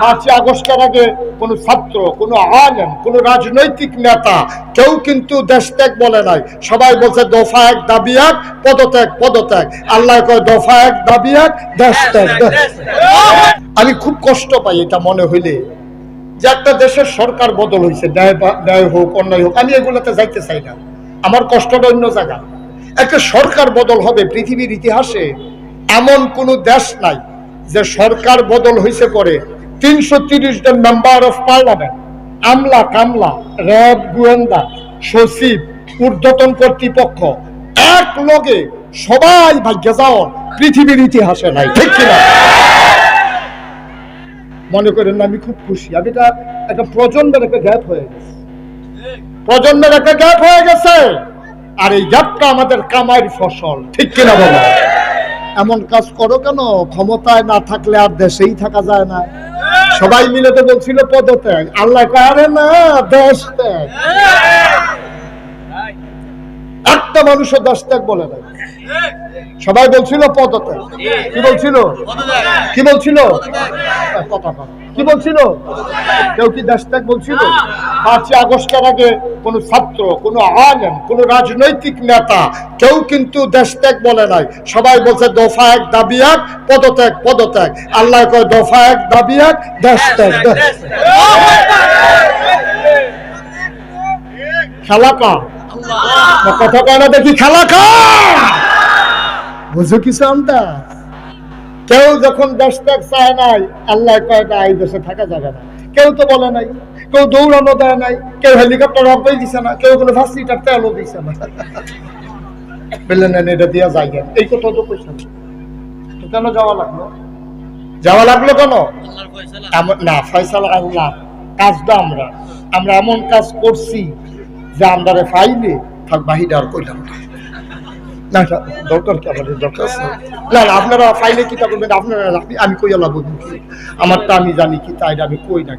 পাঁচই আগস্টের আগে কোনো ছাত্র, কোনো আলেম, কোনো রাজনৈতিক নেতা, কেউ কিন্তু দেশ ত্যাগ বলে নাই। সবাই বলছে, দফা এক, দাবি এক, পদত্যাগ পদত্যাগ। আল্লাহ কয়, দফা এক, দাবি এক দেশ ত্যাগ আমি খুব কষ্ট পাই এটা মনে হইলে। যে একটা দেশের সরকার বদল হয়েছে ন্যায় ন্যায় হোক, অন্যায় হোক, আমি এগুলোতে যাইতে চাই না। আমার কষ্টটা অন্য জায়গা। একটা সরকার বদল হবে পৃথিবীর ইতিহাসে এমন কোনো দেশ নাই যে সরকার বদল হয়েছে পরে তিনশো তিরিশ মেম্বার অফ পার্লামেন্ট আমলা কামলা, র্যাব, গোয়েন্দা, সচিব কর্তৃপক্ষ এক লগে সবাই ভাগ্য পৃথিবীর ইতিহাসে নাই, ঠিক কিনা? মনে করেন আমি খুব খুশি। আমি এটা একটা প্রজন্মের একটা গ্যাপ হয়ে গেছে। প্রজন্মের একটা গ্যাপ হয়ে গেছে। আর এই গ্যাপটা আমাদের কামাইয়ের ফসল, ঠিক কিনা বলো? এমন কাজ করো কেন? ক্ষমতায় না থাকলে আর দেশেই থাকা যায় না। সবাই মিলে তো বলছিল পদত্যাগ। আল্লাহ কারে না দেশ ত্যাগ। একটা মানুষও দেশ ত্যাগ বলে না সবাই বলছিল পদত্যাগ। কি বলছিল? কি বলছিল? কথা কি বলছিল? কেউ কি দেশ ত্যাগ বলছিল? পাঁচই আগস্টের আগে কোন ছাত্র, কোন আলেম, কোন রাজনৈতিক নেতা, কেউ কিন্তু দেশ ত্যাগ বলে নাই। সবাই বলছে, দফা এক, দাবি এক, পদত্যাগ পদত্যাগ। আল্লাহ কয়, দফা এক, দাবি এক, দেশ ত্যাগ দেশ ত্যাগ। কথা কয় না দেখি খেলা কা বুঝো কিছু আমটা কেউ যখন দেশ ত্যাগ চায় নাই আল্লাহ কয় না এই দেশে থাকা যাবে না। কেউ তো বলে নাই কেউ দৌড়ানো দেয় নাই কেউ হেলিকপ্টার দিছে না কেউ কোনো ফার্স্ট তেলও দিছে না। বললেন না এটা দিয়া যাই কেন এই কথা তো কইছেন। তো কেন যাওয়া লাগল? যাওয়া লাগল কেন? না ফয়সালা আল্লাহ কাজটা আমরা। আমরা এমন কাজ করছি যে আমরা ফাইলে, থাক বাহিরে আর কইলাম না। দরকার কি আমাদের আপনারা ফাইলে কিতা করবেন আপনারা আমি- কইয়া কই আমার তো আমি জানি কি তাই আমি কই না